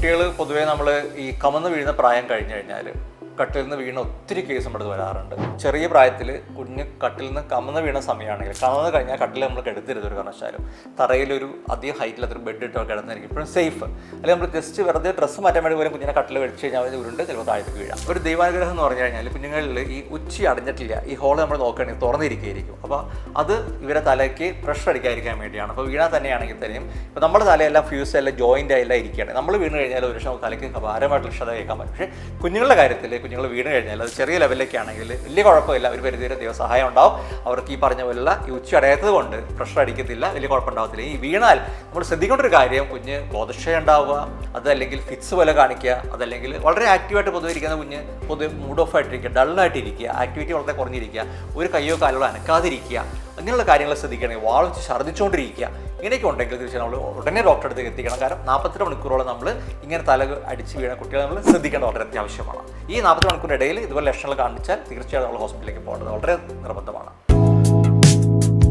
കുട്ടികൾ പൊതുവേ നമ്മൾ ഈ കമന്ന് വീഴുന്ന പ്രായം കഴിഞ്ഞു കഴിഞ്ഞാൽ കട്ടിൽ നിന്ന് വീണ ഒത്തിരി കേസ് നമ്മുടെ വരാറുണ്ട്. ചെറിയ പ്രായത്തിൽ കുഞ്ഞ് കട്ടിൽ നിന്ന് കമന്ന് വീണ സമയമാണെങ്കിൽ കമന്ന് കഴിഞ്ഞാൽ കട്ടിൽ നമ്മൾ കെടുത്തരുത് ഒരു കാരണവശാലും. തറയിലൊരു അധികം ഹൈറ്റിൽ അത്ര ബെഡ് ഇട്ടോ കിടന്നായിരിക്കും ഇപ്പോഴും സേഫ് അല്ലെങ്കിൽ നമ്മൾ ജസ്റ്റ് വെറുതെ ഡ്രസ്സ് മാറ്റാൻ വേണ്ടി പോലും കുഞ്ഞിനെ കട്ടിൽ വെടിച്ച് കഴിഞ്ഞാൽ അവർ ഉരുണ്ട് ചിലപ്പോൾ താഴത്തേക്ക് വീഴാം. ഒരു ദൈവാനുഗ്രഹം എന്ന് പറഞ്ഞു കഴിഞ്ഞാൽ കുഞ്ഞുങ്ങളിൽ ഈ ഉച്ചി അടഞ്ഞിട്ടില്ല ഈ ഹോൾ നമ്മൾ നോക്കുകയാണെങ്കിൽ തുറന്നിരിക്കുകയായിരിക്കും. അപ്പോൾ അത് ഇവരെ തലയ്ക്ക് പ്രഷർ അടിക്കാതിരിക്കാൻ വേണ്ടിയാണ്. അപ്പോൾ വീണാൽ തന്നെയാണെങ്കിൽ തന്നെയും ഇപ്പോൾ നമ്മുടെ തലയെല്ലാം ഫ്യൂസ് എല്ലാം ജോയിന്റ് ആയെല്ലാം ഇരിക്കുകയാണ്. നമ്മൾ വീണ് കഴിഞ്ഞാൽ ഒരു പക്ഷേ തലയ്ക്ക് ഭാരമായിട്ടുള്ള ക്ഷത കേൾക്കാൻ പറ്റും. പക്ഷേ കുഞ്ഞുങ്ങളുടെ കാര്യത്തിൽ കുഞ്ഞുങ്ങൾ വീണ് കഴിഞ്ഞാൽ അത് ചെറിയ ലെവലിലേക്ക് ആണെങ്കിൽ വലിയ കുഴപ്പമില്ല. ഒരു പരിധി വരെ ദൈവസഹായം ഉണ്ടാവും. അവർക്ക് ഈ പറഞ്ഞ പോലുള്ള ഈ ഉച്ച അടയാത്തത് കൊണ്ട് പ്രഷർ അടിക്കത്തില്ല വലിയ കുഴപ്പമുണ്ടാവത്തില്ല. ഈ വീണാൽ നമ്മൾ ശ്രദ്ധിക്കേണ്ട ഒരു കാര്യം കുഞ്ഞ് ബോധക്ഷയം ഉണ്ടാവുക അതല്ലെങ്കിൽ ഫിറ്റ്സ് പോലെ കാണിക്കുക അതല്ലെങ്കിൽ വളരെ ആക്റ്റീവായിട്ട് പൊതുവെ ഇരിക്കുന്ന കുഞ്ഞ് പൊതുവെ മൂഡ് ഓഫ് ആയിട്ടിരിക്കുക ഡള്ളായിട്ടിരിക്കുക ആക്ടിവിറ്റി വളരെ കുറഞ്ഞിരിക്കുക ഒരു കയ്യോ കാലുകളോ അനക്കാതിരിക്കുക അങ്ങനെയുള്ള കാര്യങ്ങൾ ശ്രദ്ധിക്കുകയാണെങ്കിൽ വാൾ വെച്ച് ഛർദ്ദിച്ചുകൊണ്ടിരിക്കുക. ഇങ്ങനെയൊക്കെ ഉണ്ടെങ്കിൽ തീർച്ചയായും നമ്മൾ ഉടനെ ഡോക്ടറെ അടുത്തേക്ക് എത്തിക്കണം. കാരണം നാൽപ്പത്തെട്ട് മണിക്കൂറോളം നമ്മൾ ഇങ്ങനെ തല അടിച്ച് വീണ കുട്ടികളെ നമ്മൾ ശ്രദ്ധിക്കേണ്ടത് വളരെ അത്യാവശ്യമാണ്. ഈ നാൽപ്പത്തി മണിക്കൂറിനിടയിൽ ഇതുപോലെ ലക്ഷണങ്ങൾ കാണിച്ചാൽ തീർച്ചയായും നമ്മൾ ഹോസ്പിറ്റലിലേക്ക് പോകേണ്ടത് വളരെ നിർബന്ധമാണ്.